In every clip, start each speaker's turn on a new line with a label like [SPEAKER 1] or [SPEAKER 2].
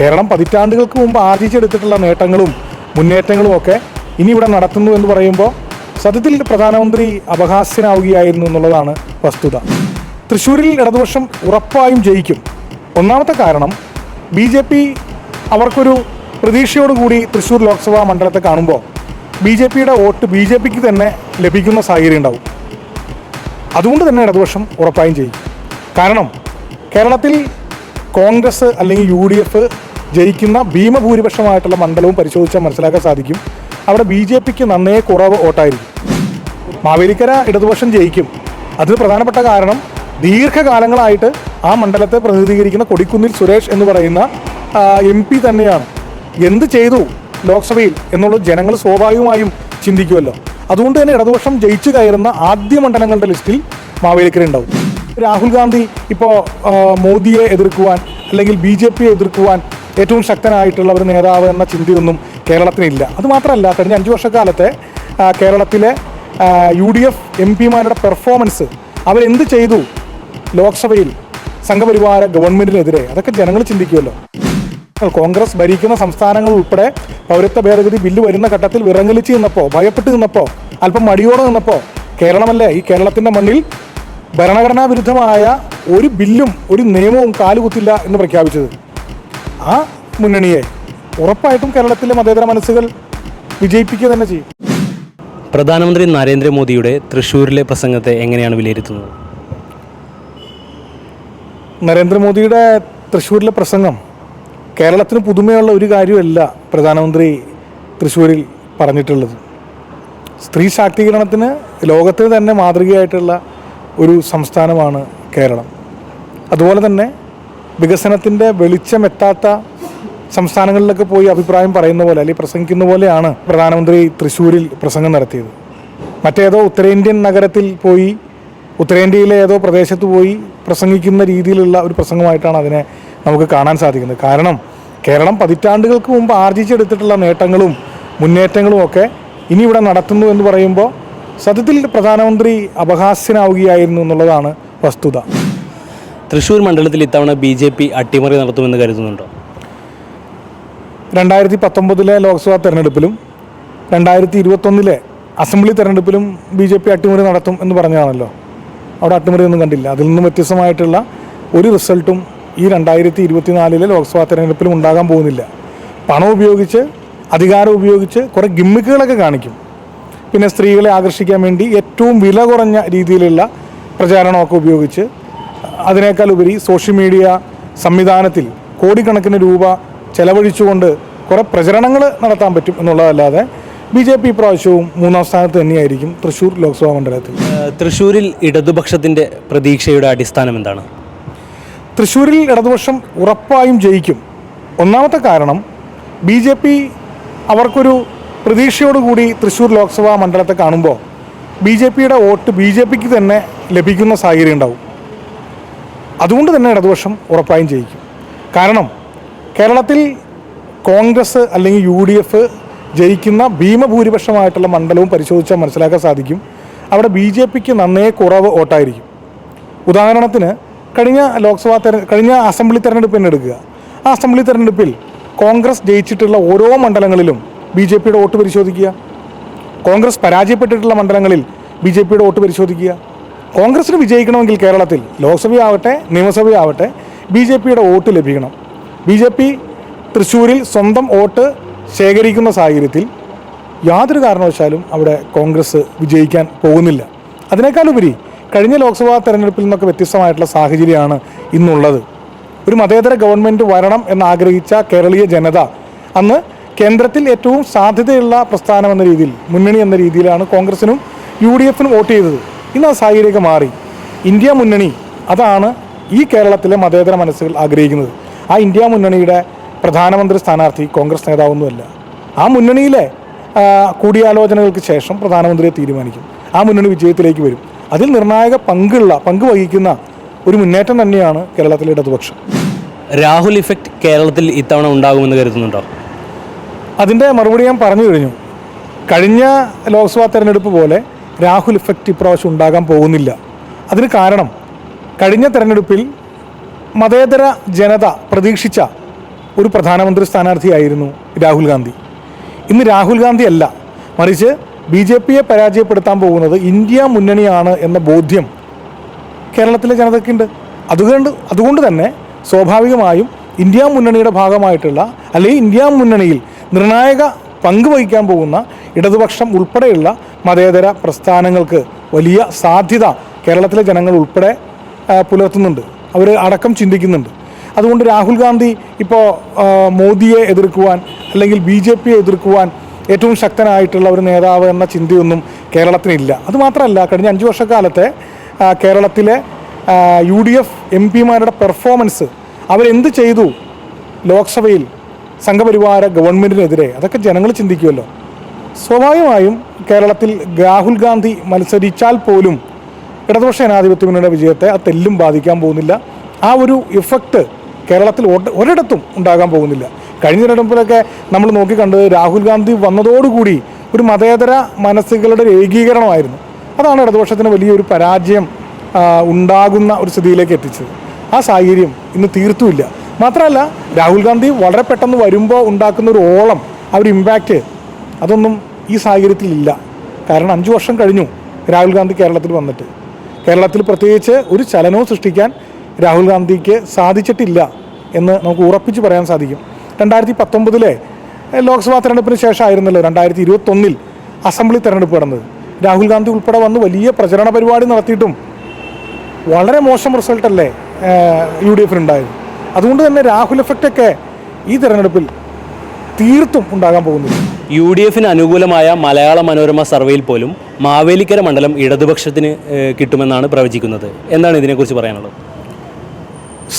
[SPEAKER 1] കേരളം പതിറ്റാണ്ടുകൾക്ക് മുമ്പ് ആർജിച്ചെടുത്തിട്ടുള്ള നേട്ടങ്ങളും മുന്നേറ്റങ്ങളും ഒക്കെ ഇനി ഇവിടെ നടത്തുന്നു എന്ന് പറയുമ്പോൾ സത്യത്തിൽ പ്രധാനമന്ത്രി അപഹാസ്യനാവുകയായിരുന്നു എന്നുള്ളതാണ് വസ്തുത. തൃശ്ശൂരിൽ ഇടതുപക്ഷം ഉറപ്പായും ജയിക്കും. ഒന്നാമത്തെ കാരണം ബി ജെ പി അവർക്കൊരു പ്രതീക്ഷയോടുകൂടി തൃശ്ശൂർ ലോക്സഭാ മണ്ഡലത്തെ കാണുമ്പോൾ ബി ജെ പിയുടെ വോട്ട് ബി ജെ പിക്ക് തന്നെ ലഭിക്കുന്ന സാഹചര്യം ഉണ്ടാവും. അതുകൊണ്ട് തന്നെ ഇടതുപക്ഷം ഉറപ്പായും ചെയ്യും കാരണം കേരളത്തിൽ കോൺഗ്രസ് അല്ലെങ്കിൽ യു ഡി എഫ് ജയിക്കുന്ന ഭീമഭൂരിപക്ഷമായിട്ടുള്ള മണ്ഡലവും പരിശോധിച്ചാൽ മനസ്സിലാക്കാൻ സാധിക്കും. അവിടെ ബി ജെ പിക്ക് നന്നേ കുറവ് വോട്ടായിരിക്കും. മാവേലിക്കര ഇടതുപക്ഷം ജയിക്കും. അതിന് പ്രധാനപ്പെട്ട കാരണം ദീർഘകാലങ്ങളായിട്ട് ആ മണ്ഡലത്തെ പ്രതിനിധീകരിക്കുന്ന കൊടിക്കുന്നിൽ സുരേഷ് എന്ന് പറയുന്ന എം പി തന്നെയാണ്. എന്ത് ചെയ്തു ലോക്സഭയിൽ എന്നുള്ളത് ജനങ്ങൾ സ്വാഭാവികമായും ചിന്തിക്കുമല്ലോ. അതുകൊണ്ട് തന്നെ ഇടതുപക്ഷം ജയിച്ചു കയറുന്ന ആദ്യ മണ്ഡലങ്ങളുടെ ലിസ്റ്റിൽ മാവേലിക്കര ഉണ്ടാവും. രാഹുൽ ഗാന്ധി ഇപ്പോൾ മോദിയെ എതിർക്കുവാൻ അല്ലെങ്കിൽ ബി ജെ പിയെ എതിർക്കുവാൻ ഏറ്റവും ശക്തനായിട്ടുള്ള ഒരു നേതാവ് എന്ന ചിന്തയൊന്നും കേരളത്തിനില്ല. അതുമാത്രമല്ല കഴിഞ്ഞ അഞ്ച് വർഷക്കാലത്തെ കേരളത്തിലെ യു ഡി എഫ് എം പിമാരുടെ പെർഫോമൻസ് അവരെന്ത് ചെയ്തു? ലോക്സഭയിൽ സംഘപരിവാര ഗവൺമെന്റിനെതിരെ അതൊക്കെ ജനങ്ങൾ ചിന്തിക്കുമല്ലോ. കോൺഗ്രസ് ഭരിക്കുന്ന സംസ്ഥാനങ്ങൾ ഉൾപ്പെടെ പൗരത്വ ഭേദഗതി ബില്ല് വരുന്ന ഘട്ടത്തിൽ വിറങ്ങലിച്ച് നിന്നപ്പോൾ ഭയപ്പെട്ട് നിന്നപ്പോൾ അല്പം മടിയോടെ നിന്നപ്പോൾ കേരളമല്ലേ? ഈ കേരളത്തിന്റെ മണ്ണിൽ ഭരണഘടനാ വിരുദ്ധമായ ഒരു ബില്ലും ഒരു നിയമവും കാലുകുത്തില്ല എന്ന് പ്രഖ്യാപിച്ചത്. ആ മുന്നണിയെ ഉറപ്പായിട്ടും കേരളത്തിലെ മതേതര മനസ്സുകൾ വിജയിപ്പിക്കുക തന്നെ ചെയ്യും.
[SPEAKER 2] പ്രധാനമന്ത്രി നരേന്ദ്രമോദിയുടെ തൃശ്ശൂരിലെ പ്രസംഗത്തെ എങ്ങനെയാണ് വിലയിരുത്തുന്നത്?
[SPEAKER 1] നരേന്ദ്രമോദിയുടെ തൃശ്ശൂരിലെ പ്രസംഗം കേരളത്തിന് പുതുമയുള്ള ഒരു കാര്യമല്ല പ്രധാനമന്ത്രി തൃശ്ശൂരിൽ പറഞ്ഞിട്ടുള്ളത്. സ്ത്രീ ശാക്തീകരണത്തിന് ലോകത്തിന് തന്നെ മാതൃകയായിട്ടുള്ള ഒരു സംസ്ഥാനമാണ് കേരളം. അതുപോലെ തന്നെ വികസനത്തിന്റെ വെളിച്ചമെത്താത്ത സംസ്ഥാനങ്ങളിലൊക്കെ പോയി അഭിപ്രായം പറയുന്ന പോലെ അല്ലെങ്കിൽ പ്രസംഗിക്കുന്ന പോലെയാണ് പ്രധാനമന്ത്രി തൃശ്ശൂരിൽ പ്രസംഗം നടത്തിയത്. മറ്റേതോ ഉത്തരേന്ത്യൻ നഗരത്തിൽ പോയി ഉത്തരേന്ത്യയിലെ ഏതോ പ്രദേശത്ത് പോയി പ്രസംഗിക്കുന്ന രീതിയിലുള്ള ഒരു പ്രസംഗമായിട്ടാണ് അതിനെ നമുക്ക് കാണാൻ സാധിക്കുന്നത്. കാരണം കേരളം പതിറ്റാണ്ടുകൾക്ക് മുമ്പ് ആർജിച്ചെടുത്തിട്ടുള്ള നേട്ടങ്ങളും മുന്നേറ്റങ്ങളും ഒക്കെ ഇനി ഇവിടെ നടത്തുന്നു എന്ന് പറയുമ്പോൾ സത്യത്തിൽ പ്രധാനമന്ത്രി അപഹാസ്യനാവുകയായിരുന്നു എന്നുള്ളതാണ് വസ്തുത.
[SPEAKER 2] തൃശ്ശൂർ മണ്ഡലത്തിൽ ഇത്തവണ ബി ജെ പി അട്ടിമറി നടത്തുമെന്ന് കരുതുന്നുണ്ടോ?
[SPEAKER 1] രണ്ടായിരത്തി പത്തൊമ്പതിലെ ലോക്സഭാ തെരഞ്ഞെടുപ്പിലും രണ്ടായിരത്തി ഇരുപത്തൊന്നിലെ അസംബ്ലി തെരഞ്ഞെടുപ്പിലും ബി ജെ പി അട്ടിമറി നടത്തും എന്ന് പറഞ്ഞതാണല്ലോ. അവിടെ അട്ടിമറി ഒന്നും കണ്ടില്ല. അതിൽ നിന്നും വ്യത്യസ്തമായിട്ടുള്ള ഒരു റിസൾട്ടും ഈ രണ്ടായിരത്തി ഇരുപത്തിനാലിലെ ലോക്സഭാ തെരഞ്ഞെടുപ്പിലും ഉണ്ടാകാൻ പോകുന്നില്ല. പണം ഉപയോഗിച്ച് അധികാരം ഉപയോഗിച്ച് കുറേ ഗിമ്മിക്കുകളൊക്കെ കാണിക്കും. പിന്നെ സ്ത്രീകളെ ആകർഷിക്കാൻ വേണ്ടി ഏറ്റവും വില കുറഞ്ഞ രീതിയിലുള്ള പ്രചാരണമൊക്കെ ഉപയോഗിച്ച് അതിനേക്കാൾ ഉപരി സോഷ്യൽ മീഡിയ സംവിധാനത്തിൽ കോടിക്കണക്കിന് രൂപ ചെലവഴിച്ചുകൊണ്ട് കുറേ പ്രചരണങ്ങൾ നടത്താൻ പറ്റും എന്നുള്ളതല്ലാതെ ബി ജെ പി പ്രാവശ്യവും മൂന്നാം സ്ഥാനത്ത് തന്നെയായിരിക്കും തൃശ്ശൂർ ലോക്സഭാ മണ്ഡലത്തിൽ.
[SPEAKER 2] തൃശ്ശൂരിൽ ഇടതുപക്ഷത്തിന്റെ പ്രതീക്ഷയുടെ അടിസ്ഥാനം എന്താണ്?
[SPEAKER 1] തൃശ്ശൂരിൽ ഇടതുപക്ഷം ഉറപ്പായും ജയിക്കും. ഒന്നാമത്തെ കാരണം ബി ജെ പി അവർക്കൊരു പ്രതീക്ഷയോടുകൂടി തൃശ്ശൂർ ലോക്സഭാ മണ്ഡലത്തെ കാണുമ്പോൾ ബി ജെ പിയുടെ വോട്ട് ബി ജെ പിക്ക് തന്നെ ലഭിക്കുന്ന സാഹചര്യം ഉണ്ടാവും. അതുകൊണ്ട് തന്നെ ഇടതുപക്ഷം ഉറപ്പായും ജയിക്കും. കാരണം കേരളത്തിൽ കോൺഗ്രസ് അല്ലെങ്കിൽ യു ഡി എഫ് ജയിക്കുന്ന ഭീമഭൂരിപക്ഷമായിട്ടുള്ള മണ്ഡലവും പരിശോധിച്ചാൽ മനസ്സിലാക്കാൻ സാധിക്കും. അവിടെ ബി ജെ പിക്ക് നന്നേ കുറവ് വോട്ടായിരിക്കും. ഉദാഹരണത്തിന് കഴിഞ്ഞ ലോക്സഭാ തെര കഴിഞ്ഞ അസംബ്ലി തെരഞ്ഞെടുപ്പ് തന്നെ എടുക്കുക. ആ അസംബ്ലി തെരഞ്ഞെടുപ്പിൽ കോൺഗ്രസ് ജയിച്ചിട്ടുള്ള ഓരോ മണ്ഡലങ്ങളിലും ബി ജെ പിയുടെ വോട്ട് പരിശോധിക്കുക. കോൺഗ്രസ് പരാജയപ്പെട്ടിട്ടുള്ള മണ്ഡലങ്ങളിൽ ബി ജെ പിയുടെ വോട്ട് പരിശോധിക്കുക. കോൺഗ്രസിന് വിജയിക്കണമെങ്കിൽ കേരളത്തിൽ ലോക്സഭയാവട്ടെ നിയമസഭയാവട്ടെ ബി ജെ പിയുടെ വോട്ട് ലഭിക്കണം. ബി ജെ പി തൃശ്ശൂരിൽ സ്വന്തം വോട്ട് ശേഖരിക്കുന്ന സാഹചര്യത്തിൽ യാതൊരു കാരണവശാലും അവിടെ കോൺഗ്രസ് വിജയിക്കാൻ പോകുന്നില്ല. അതിനേക്കാളുപരി കഴിഞ്ഞ ലോക്സഭാ തെരഞ്ഞെടുപ്പിൽ നിന്നൊക്കെ വ്യത്യസ്തമായിട്ടുള്ള സാഹചര്യമാണ് ഇന്നുള്ളത്. ഒരു മതേതര ഗവൺമെന്റ് വരണം എന്നാഗ്രഹിച്ച കേരളീയ ജനത അന്ന് കേന്ദ്രത്തിൽ ഏറ്റവും സാധ്യതയുള്ള പ്രസ്ഥാനം എന്ന രീതിയിൽ മുന്നണി എന്ന രീതിയിലാണ് കോൺഗ്രസിനും യു ഡി എഫിനും വോട്ട് ചെയ്തത്. ഇന്ന് ആ സാഹചര്യമൊക്കെ മാറി. ഇന്ത്യ മുന്നണി അതാണ് ഈ കേരളത്തിലെ മതേതര മനസ്സുകൾ ആഗ്രഹിക്കുന്നത്. ആ ഇന്ത്യ മുന്നണിയുടെ പ്രധാനമന്ത്രി സ്ഥാനാർത്ഥി കോൺഗ്രസ് നേതാവൊന്നുമല്ല. ആ മുന്നണിയിലെ കൂടിയാലോചനകൾക്ക് ശേഷം പ്രധാനമന്ത്രിയെ തീരുമാനിക്കും. ആ മുന്നണി വിജയത്തിലേക്ക് വരും. അതിൽ നിർണായക പങ്കുള്ള പങ്ക് വഹിക്കുന്ന ഒരു മുന്നേറ്റം തന്നെയാണ് കേരളത്തിലെ ഇടതുപക്ഷം.
[SPEAKER 2] രാഹുൽ ഇഫക്റ്റ് കേരളത്തിൽ ഇത്തവണ ഉണ്ടാകുമെന്ന് കരുതുന്നുണ്ടോ?
[SPEAKER 1] അതിന്റെ മറുപടി ഞാൻ പറഞ്ഞു കഴിഞ്ഞു. കഴിഞ്ഞ ലോക്സഭാ തെരഞ്ഞെടുപ്പ് പോലെ രാഹുൽ ഇഫക്റ്റ് ഇപ്രാവശ്യം ഉണ്ടാകാൻ പോകുന്നില്ല. അതിന് കാരണം കഴിഞ്ഞ തെരഞ്ഞെടുപ്പിൽ മതേതര ജനത പ്രതീക്ഷിച്ച ഒരു പ്രധാനമന്ത്രി സ്ഥാനാർത്ഥിയായിരുന്നു രാഹുൽ ഗാന്ധി. ഇന്ന് രാഹുൽ ഗാന്ധി അല്ല മറിച്ച് ബി ജെ പിയെ പരാജയപ്പെടുത്താൻ പോകുന്നത് ഇന്ത്യ മുന്നണിയാണ് എന്ന ബോധ്യം കേരളത്തിലെ ജനതയ്ക്കുണ്ട്. അതുകൊണ്ട് അതുകൊണ്ട് തന്നെ സ്വാഭാവികമായും ഇന്ത്യ മുന്നണിയുടെ ഭാഗമായിട്ടുള്ള അല്ലെങ്കിൽ ഇന്ത്യ മുന്നണിയിൽ നിർണായക പങ്ക് വഹിക്കാൻ പോകുന്ന ഇടതുപക്ഷം ഉൾപ്പെടെയുള്ള മതേതര പ്രസ്ഥാനങ്ങൾക്ക് വലിയ സാധ്യത കേരളത്തിലെ ജനങ്ങൾ ഉൾപ്പെടെ പുലർത്തുന്നുണ്ട്. അവർ അടക്കം ചിന്തിക്കുന്നുണ്ട്. അതുകൊണ്ട് രാഹുൽ ഗാന്ധി ഇപ്പോൾ മോദിയെ എതിർക്കുവാൻ അല്ലെങ്കിൽ ബി ജെ പിയെ എതിർക്കുവാൻ ഏറ്റവും ശക്തനായിട്ടുള്ള ഒരു നേതാവ് എന്ന ചിന്തയൊന്നും കേരളത്തിനില്ല. അതുമാത്രമല്ല കഴിഞ്ഞ അഞ്ച് വർഷക്കാലത്തെ കേരളത്തിലെ യു ഡി എഫ് എം പിമാരുടെ പെർഫോമൻസ് അവരെന്ത് ചെയ്തു? ലോക്സഭയിൽ സംഘപരിവാര ഗവൺമെന്റിനെതിരെ അതൊക്കെ ജനങ്ങൾ ചിന്തിക്കുമല്ലോ സ്വാഭാവികമായും കേരളത്തിൽ രാഹുൽ ഗാന്ധി മത്സരിച്ചാൽ പോലും ഇടതുപക്ഷ ജനാധിപത്യ മുന്നണിയുടെ വിജയത്തെ ആ തെല്ലും ബാധിക്കാൻ പോകുന്നില്ല. ആ ഒരു ഇഫക്റ്റ് കേരളത്തിൽ ഒരിടത്തും ഉണ്ടാകാൻ പോകുന്നില്ല. കഴിഞ്ഞ തിരഞ്ഞെടുപ്പിലൊക്കെ നമ്മൾ നോക്കിക്കണ്ടത് രാഹുൽ ഗാന്ധി വന്നതോടുകൂടി ഒരു മതേതര മനസ്സുകളുടെ ഒരു ഏകീകരണമായിരുന്നു അതാണ് ഇടതുപക്ഷത്തിന് വലിയൊരു പരാജയം ഉണ്ടാകുന്ന ഒരു സ്ഥിതിയിലേക്ക് എത്തിച്ചത്. ആ സാഹചര്യം ഇന്ന് തീർത്തുമില്ല. മാത്രമല്ല രാഹുൽ ഗാന്ധി വളരെ പെട്ടെന്ന് വരുമ്പോൾ ഉണ്ടാക്കുന്ന ഒരു ഓളം ആ ഒരു ഇമ്പാക്റ്റ് അതൊന്നും ഈ സാഹചര്യത്തിലില്ല. കാരണം അഞ്ച് വർഷം കഴിഞ്ഞു രാഹുൽ ഗാന്ധി കേരളത്തിൽ വന്നിട്ട്. കേരളത്തിൽ പ്രത്യേകിച്ച് ഒരു ചലനവും സൃഷ്ടിക്കാൻ രാഹുൽ ഗാന്ധിക്ക് സാധിച്ചിട്ടില്ല എന്ന് നമുക്ക് ഉറപ്പിച്ച് പറയാൻ സാധിക്കും. രണ്ടായിരത്തി പത്തൊമ്പതിലെ ലോക്സഭാ തെരഞ്ഞെടുപ്പിന് ശേഷമായിരുന്നല്ലോ രണ്ടായിരത്തി ഇരുപത്തൊന്നിൽ അസംബ്ലി തെരഞ്ഞെടുപ്പ് നടന്നത്. രാഹുൽ ഗാന്ധി ഉൾപ്പെടെ വന്ന് വലിയ പ്രചരണ പരിപാടി നടത്തിയിട്ടും വളരെ മോശം റിസൾട്ടല്ലേ യു ഡി എഫിനുണ്ടായത് അതുകൊണ്ട് തന്നെ രാഹുൽ എഫക്റ്റൊക്കെ ഈ തെരഞ്ഞെടുപ്പിൽ തീർത്തും ഉണ്ടാകാൻ പോകുന്നില്ല.
[SPEAKER 2] യു ഡി എഫിന് അനുകൂലമായ മലയാള മനോരമ സർവേയിൽ പോലും മാവേലിക്കര മണ്ഡലം ഇടതുപക്ഷത്തിന് കിട്ടുമെന്നാണ് പ്രവചിക്കുന്നത്. എന്താണ് ഇതിനെക്കുറിച്ച് പറയാനുള്ളത്?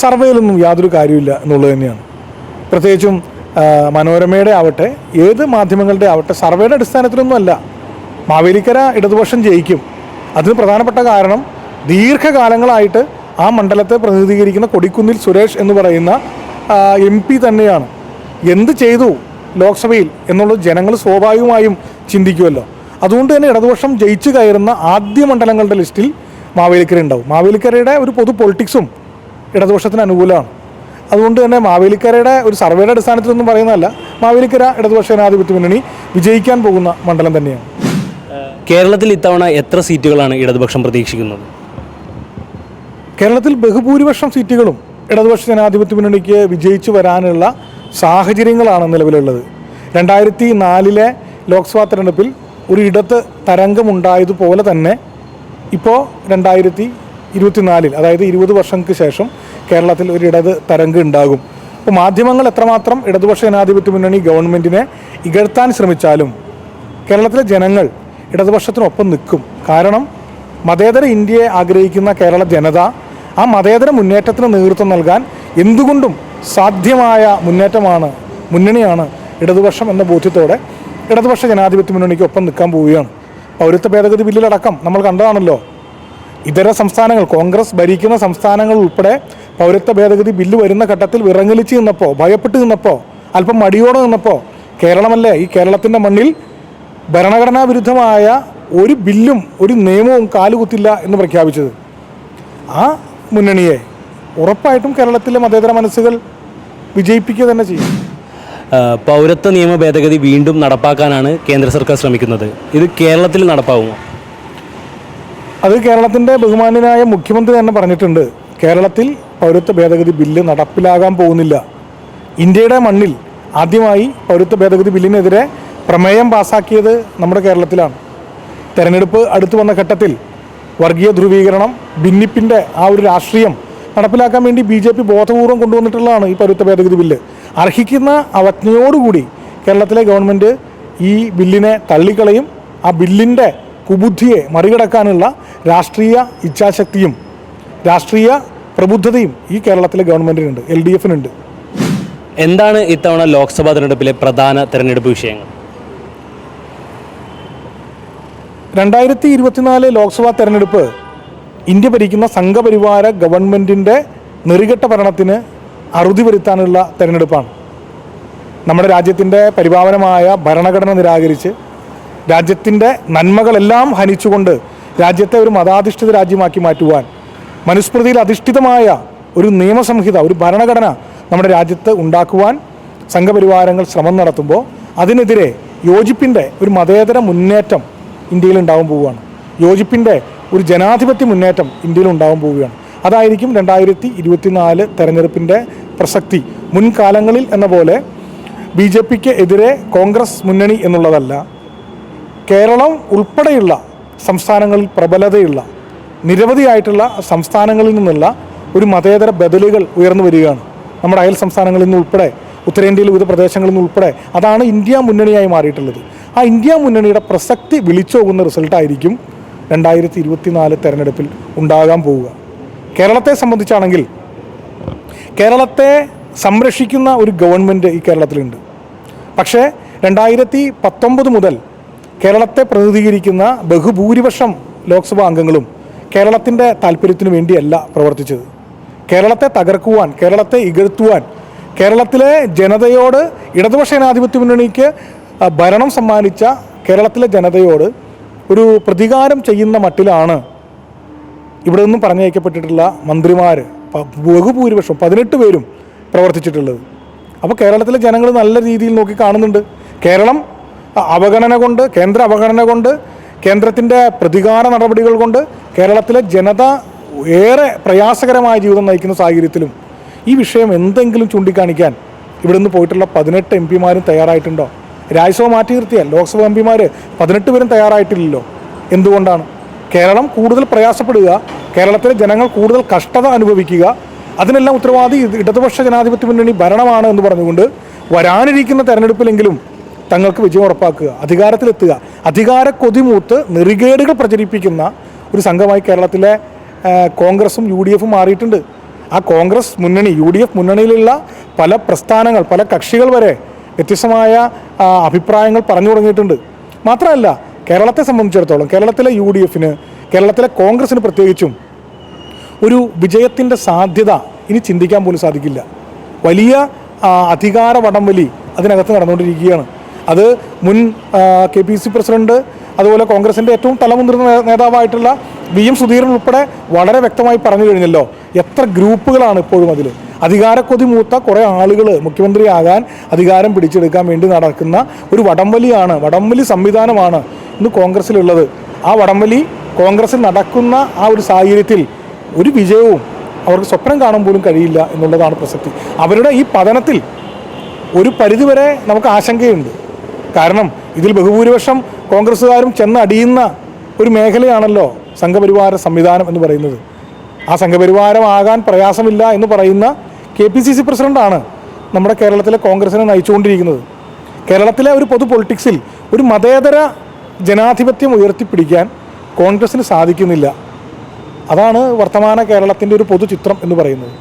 [SPEAKER 1] സർവേയിലൊന്നും യാതൊരു കാര്യമില്ല എന്നുള്ളത് തന്നെയാണ്. പ്രത്യേകിച്ചും മനോരമയുടെ ആവട്ടെ ഏത് മാധ്യമങ്ങളുടെ ആവട്ടെ സർവേയുടെ അടിസ്ഥാനത്തിലൊന്നും അല്ല മാവേലിക്കര ഇടതുപക്ഷം ജയിക്കും. അതിന് പ്രധാനപ്പെട്ട കാരണം ദീർഘകാലങ്ങളായിട്ട് ആ മണ്ഡലത്തെ പ്രതിനിധീകരിക്കുന്ന കൊടിക്കുന്നിൽ സുരേഷ് എന്ന് പറയുന്ന എം പി തന്നെയാണ്. എന്ത് ചെയ്തു? ലോക്സഭയിൽ എന്നുള്ളത് ജനങ്ങൾ സ്വാഭാവികമായും ചിന്തിക്കുമല്ലോ. അതുകൊണ്ട് തന്നെ ഇടതുപക്ഷം ജയിച്ചു കയറുന്ന ആദ്യ മണ്ഡലങ്ങളുടെ ലിസ്റ്റിൽ മാവേലിക്കര ഉണ്ടാവും. മാവേലിക്കരയുടെ ഒരു പൊതു പൊളിറ്റിക്സും ഇടതുപക്ഷത്തിന് അനുകൂലമാണ്. അതുകൊണ്ട് തന്നെ മാവേലിക്കരയുടെ ഒരു സർവേയുടെ അടിസ്ഥാനത്തിലൊന്നും പറയുന്നതല്ല മാവേലിക്കര ഇടതുപക്ഷ ജനാധിപത്യ മുന്നണി വിജയിക്കാൻ പോകുന്ന മണ്ഡലം തന്നെയാണ്.
[SPEAKER 2] കേരളത്തിൽ ഇത്തവണ എത്ര സീറ്റുകളാണ് ഇടതുപക്ഷം പ്രതീക്ഷിക്കുന്നത്?
[SPEAKER 1] കേരളത്തിൽ ബഹുഭൂരിപക്ഷം സീറ്റുകളും ഇടതുപക്ഷ ജനാധിപത്യ മുന്നണിക്ക് വിജയിച്ചു വരാനുള്ള സാഹചര്യങ്ങളാണ് നിലവിലുള്ളത്. രണ്ടായിരത്തി നാലിലെ ലോക്സഭാ തെരഞ്ഞെടുപ്പിൽ ഒരു ഇടത്ത് തരംഗമുണ്ടായതുപോലെ തന്നെ ഇപ്പോൾ രണ്ടായിരത്തി ഇരുപത്തിനാലിൽ അതായത് ഇരുപത് വർഷങ്ങൾക്ക് ശേഷം കേരളത്തിൽ ഒരു ഇടത് തരംഗം ഉണ്ടാകും. അപ്പോൾ മാധ്യമങ്ങൾ എത്രമാത്രം ഇടതുപക്ഷ ജനാധിപത്യ മുന്നണി ഗവൺമെന്റിനെ ഇകഴ്ത്താൻ ശ്രമിച്ചാലും കേരളത്തിലെ ജനങ്ങൾ ഇടതുപക്ഷത്തിനൊപ്പം നിൽക്കും. കാരണം മതേതര ഇന്ത്യയെ ആഗ്രഹിക്കുന്ന കേരള ജനത ആ മതേതര മുന്നേറ്റത്തിന് നേതൃത്വം നൽകാൻ എന്തുകൊണ്ടും സാധ്യമായ മുന്നേറ്റമാണ് മുന്നണിയാണ് ഇടതുപക്ഷം എന്ന ബോധ്യത്തോടെ ഇടതുപക്ഷ ജനാധിപത്യ മുന്നണിക്ക് ഒപ്പം നിൽക്കാൻ പോവുകയാണ്. പൗരത്വ ഭേദഗതി ബില്ലിലടക്കം നമ്മൾ കണ്ടതാണല്ലോ. ഇതര സംസ്ഥാനങ്ങൾ കോൺഗ്രസ് ഭരിക്കുന്ന സംസ്ഥാനങ്ങൾ ഉൾപ്പെടെ പൗരത്വ ഭേദഗതി ബില്ല് വരുന്ന ഘട്ടത്തിൽ വിറങ്ങലിച്ച് നിന്നപ്പോൾ ഭയപ്പെട്ട് നിന്നപ്പോൾ അല്പം മടിയോടെ നിന്നപ്പോൾ കേരളമല്ലേ ഈ കേരളത്തിന്റെ മണ്ണിൽ ഭരണഘടനാ വിരുദ്ധമായ ഒരു ബില്ലും ഒരു നിയമവും കാലുകുത്തില്ല എന്ന് പ്രഖ്യാപിച്ചത്. ആ മുന്നണിയെ ഉറപ്പായിട്ടും കേരളത്തിലെ മതേതര മനസ്സുകൾ വിജയിപ്പിക്കുക തന്നെ ചെയ്യും.
[SPEAKER 2] പൗരത്വ നിയമ ഭേദഗതി വീണ്ടും നടപ്പാക്കാനാണ് കേന്ദ്ര സർക്കാർ ശ്രമിക്കുന്നത്. ഇത് കേരളത്തിൽ നടപ്പാകുമോ
[SPEAKER 1] അത് കേരളത്തിന്റെ ബഹുമാന്യനായ മുഖ്യമന്ത്രി തന്നെ പറഞ്ഞിട്ടുണ്ട്. കേരളത്തിൽ പൗരത്വ ഭേദഗതി ബില്ല് നടപ്പിലാകാൻ പോകുന്നില്ല. ഇന്ത്യയുടെ മണ്ണിൽ ആദ്യമായി പൗരത്വ ഭേദഗതി ബില്ലിനെതിരെ പ്രമേയം പാസാക്കിയത് നമ്മുടെ കേരളത്തിലാണ്. തെരഞ്ഞെടുപ്പ് അടുത്തു വന്ന ഘട്ടത്തിൽ വർഗീയ ധ്രുവീകരണം ഭിന്നിപ്പിന്റെ ആ ഒരു രാഷ്ട്രീയം നടപ്പിലാക്കാൻ വേണ്ടി ബി ജെ പി ബോധപൂർവം കൊണ്ടുവന്നിട്ടുള്ളതാണ് ഈ പൗരത്വ ഭേദഗതി ബില്ല്. അർഹിക്കുന്ന അവജ്ഞയോടുകൂടി കേരളത്തിലെ ഗവൺമെന്റ് ഈ ബില്ലിനെ തള്ളിക്കളയും ആ ബില്ലിന്റെ കുബുദ്ധിയെ മറികടക്കാനുള്ള രാഷ്ട്രീയ ഇച്ഛാശക്തിയും രാഷ്ട്രീയ പ്രബുദ്ധതയും ഈ കേരളത്തിലെ ഗവൺമെന്റിനുണ്ട് എൽ ഡി എഫിനുണ്ട്.
[SPEAKER 2] എന്താണ് ഇത്തവണ ലോക്സഭാ തെരഞ്ഞെടുപ്പിലെ പ്രധാന തിരഞ്ഞെടുപ്പ് വിഷയങ്ങൾ?
[SPEAKER 1] രണ്ടായിരത്തി ഇരുപത്തിനാല് ലോക്സഭാ തെരഞ്ഞെടുപ്പ് ഇന്ത്യ ഭരിക്കുന്ന സംഘപരിവാര ഗവൺമെന്റിന്റെ നെറികെട്ട ഭരണത്തിന് അറുതി വരുത്താനുള്ള തെരഞ്ഞെടുപ്പാണ്. നമ്മുടെ രാജ്യത്തിന്റെ പരിപാവനമായ ഭരണഘടന നിരാകരിച്ച് രാജ്യത്തിന്റെ നന്മകളെല്ലാം ഹനിച്ചുകൊണ്ട് രാജ്യത്തെ ഒരു മതാധിഷ്ഠിത രാജ്യമാക്കി മാറ്റുവാൻ മനുസ്മൃതിയിൽ അധിഷ്ഠിതമായ ഒരു നിയമസംഹിത ഒരു ഭരണഘടന നമ്മുടെ രാജ്യത്ത് ഉണ്ടാക്കുവാൻ സംഘപരിവാരങ്ങൾ ശ്രമം നടത്തുമ്പോൾ അതിനെതിരെ യോജിപ്പിന്റെ ഒരു മതേതര മുന്നേറ്റം ഇന്ത്യയിൽ ഉണ്ടാവാൻ പോവുകയാണ്. യോജിപ്പിന്റെ ഒരു ജനാധിപത്യ മുന്നേറ്റം ഇന്ത്യയിൽ ഉണ്ടാവാൻ പോവുകയാണ്. അതായിരിക്കും രണ്ടായിരത്തി ഇരുപത്തിനാല് തെരഞ്ഞെടുപ്പിന്റെ പ്രസക്തി. മുൻകാലങ്ങളിൽ എന്ന പോലെ ബി ജെ പിക്ക് എതിരെ കോൺഗ്രസ് മുന്നണി എന്നുള്ളതല്ല കേരളം ഉൾപ്പെടെയുള്ള സംസ്ഥാനങ്ങളിൽ പ്രബലതയുള്ള നിരവധിയായിട്ടുള്ള സംസ്ഥാനങ്ങളിൽ നിന്നുള്ള ഒരു മതേതര ബദലുകൾ ഉയർന്നു വരികയാണ്. നമ്മുടെ അയൽ സംസ്ഥാനങ്ങളിൽ നിന്ന് ഉൾപ്പെടെ ഉത്തരേന്ത്യയിൽ വിവിധ പ്രദേശങ്ങളിൽ നിന്ന് ഉൾപ്പെടെ അതാണ് ഇന്ത്യ മുന്നണിയായി മാറിയിട്ടുള്ളത്. ആ ഇന്ത്യ മുന്നണിയുടെ പ്രസക്തി വിളിച്ചോകുന്ന റിസൾട്ടായിരിക്കും രണ്ടായിരത്തി ഇരുപത്തിനാല് തെരഞ്ഞെടുപ്പിൽ ഉണ്ടാകാൻ പോവുക. കേരളത്തെ സംബന്ധിച്ചാണെങ്കിൽ കേരളത്തെ സംരക്ഷിക്കുന്ന ഒരു ഗവൺമെന്റ് ഈ കേരളത്തിലുണ്ട്. പക്ഷേ രണ്ടായിരത്തി പത്തൊമ്പത് മുതൽ കേരളത്തെ പ്രതിനിധീകരിക്കുന്ന ബഹുഭൂരിപക്ഷം ലോക്സഭാ അംഗങ്ങളും കേരളത്തിന്റെ താല്പര്യത്തിനു വേണ്ടിയല്ല പ്രവർത്തിച്ചത്. കേരളത്തെ തകർക്കുവാൻ കേരളത്തെ ഇകഴ്ത്തുവാൻ കേരളത്തിലെ ജനതയോട് ഇടതുപക്ഷ ജനാധിപത്യ മുന്നണിക്ക് ഭരണം സമ്മാനിച്ച കേരളത്തിലെ ജനതയോട് ഒരു പ്രതികാരം ചെയ്യുന്ന മട്ടിലാണ് ഇവിടെ നിന്നും പറഞ്ഞയക്കപ്പെട്ടിട്ടുള്ള മന്ത്രിമാർ ബഹുഭൂരിപക്ഷം പതിനെട്ട് പേരും പ്രവർത്തിച്ചിട്ടുള്ളത്. അപ്പോൾ കേരളത്തിലെ ജനങ്ങൾ നല്ല രീതിയിൽ നോക്കി കാണുന്നുണ്ട്. കേരളം അവഗണന കൊണ്ട് കേന്ദ്ര അവഗണന കൊണ്ട് കേന്ദ്രത്തിന്റെ പ്രതികാര നടപടികൾ കൊണ്ട് കേരളത്തിലെ ജനത ഏറെ പ്രയാസകരമായ ജീവിതം നയിക്കുന്ന സാഹചര്യത്തിലും ഈ വിഷയം എന്തെങ്കിലും ചൂണ്ടിക്കാണിക്കാൻ ഇവിടെ നിന്ന് പോയിട്ടുള്ള പതിനെട്ട് എം പിമാരും തയ്യാറായിട്ടുണ്ടോ? രാജ്യസഭ മാറ്റി നിർത്തിയാൽ ലോക്സഭ എം പിമാർ പതിനെട്ട് പേരും തയ്യാറായിട്ടില്ലല്ലോ. എന്തുകൊണ്ടാണ്? കേരളം കൂടുതൽ പ്രയാസപ്പെടുക കേരളത്തിലെ ജനങ്ങൾ കൂടുതൽ കഷ്ടത അനുഭവിക്കുക അതിനെല്ലാം ഉത്തരവാദി ഇടതുപക്ഷ ജനാധിപത്യ മുന്നണി ഭരണമാണ് എന്ന് പറഞ്ഞുകൊണ്ട് വരാനിരിക്കുന്ന തെരഞ്ഞെടുപ്പിലെങ്കിലും തങ്ങൾക്ക് വിജയം ഉറപ്പാക്കുക അധികാരത്തിലെത്തുക അധികാര കൊതിമൂത്ത് നെറികേടുകൾ പ്രചരിപ്പിക്കുന്ന ഒരു സംഘമായി കേരളത്തിലെ കോൺഗ്രസും യു ഡി എഫും മാറിയിട്ടുണ്ട്. ആ കോൺഗ്രസ് മുന്നണി യു ഡി എഫ് മുന്നണിയിലുള്ള പല പ്രസ്ഥാനങ്ങൾ പല കക്ഷികൾ വരെ വ്യത്യസ്തമായ അഭിപ്രായങ്ങൾ പറഞ്ഞു തുടങ്ങിയിട്ടുണ്ട്. മാത്രമല്ല കേരളത്തെ സംബന്ധിച്ചിടത്തോളം കേരളത്തിലെ യു ഡി എഫിന് കേരളത്തിലെ കോൺഗ്രസിന് പ്രത്യേകിച്ചും ഒരു വിജയത്തിന്റെ സാധ്യത ഇനി ചിന്തിക്കാൻ പോലും സാധിക്കില്ല. വലിയ അധികാര വടംവലി അതിനകത്ത് നടന്നുകൊണ്ടിരിക്കുകയാണ്. അത് മുൻ കെ പി സി പ്രസിഡന്റ് അതുപോലെ കോൺഗ്രസിന്റെ ഏറ്റവും തലമുതിർന്ന നേതാവായിട്ടുള്ള വി എം സുധീരൻ ഉൾപ്പെടെ വളരെ വ്യക്തമായി പറഞ്ഞു കഴിഞ്ഞല്ലോ എത്ര ഗ്രൂപ്പുകളാണ് ഇപ്പോഴും അതിൽ അധികാരക്കൊതി മൂത്ത കുറേ ആളുകൾ മുഖ്യമന്ത്രിയാകാൻ അധികാരം പിടിച്ചെടുക്കാൻ വേണ്ടി നടക്കുന്ന ഒരു വടംവലിയാണ്. വടംവലി സംവിധാനമാണ് ഇന്ന് കോൺഗ്രസ്സിലുള്ളത് ആ വടംവലി കോൺഗ്രസ്സിൽ നടക്കുന്ന ആ ഒരു സാഹചര്യത്തിൽ ഒരു വിജയവും അവർക്ക് സ്വപ്നം കാണാൻ പോലും കഴിയില്ല എന്നുള്ളതാണ് പ്രസക്തി. അവരുടെ ഈ പതനത്തിൽ ഒരു പരിധിവരെ നമുക്ക് ആശങ്കയുണ്ട്. കാരണം ഇതിൽ ബഹുഭൂരിപക്ഷം കോൺഗ്രസ്സുകാരും ചെന്നടിയുന്ന ഒരു മേഖലയാണല്ലോ സംഘപരിവാര സംവിധാനം എന്ന് പറയുന്നത്. ആ സംഘപരിവാരമാകാൻ പ്രയാസമില്ല എന്ന് പറയുന്ന കെ പി സി സി പ്രസിഡന്റാണ് നമ്മുടെ കേരളത്തിലെ കോൺഗ്രസിനെ നയിച്ചുകൊണ്ടിരിക്കുന്നത്. കേരളത്തിലെ ഒരു പൊതു പൊളിറ്റിക്സിൽ ഒരു മതേതര ജനാധിപത്യം ഉയർത്തിപ്പിടിക്കാൻ കോൺഗ്രസ്സിന് സാധിക്കുന്നില്ല. അതാണ് വർത്തമാന കേരളത്തിന്റെ ഒരു പൊതുചിത്രം എന്ന് പറയുന്നത്.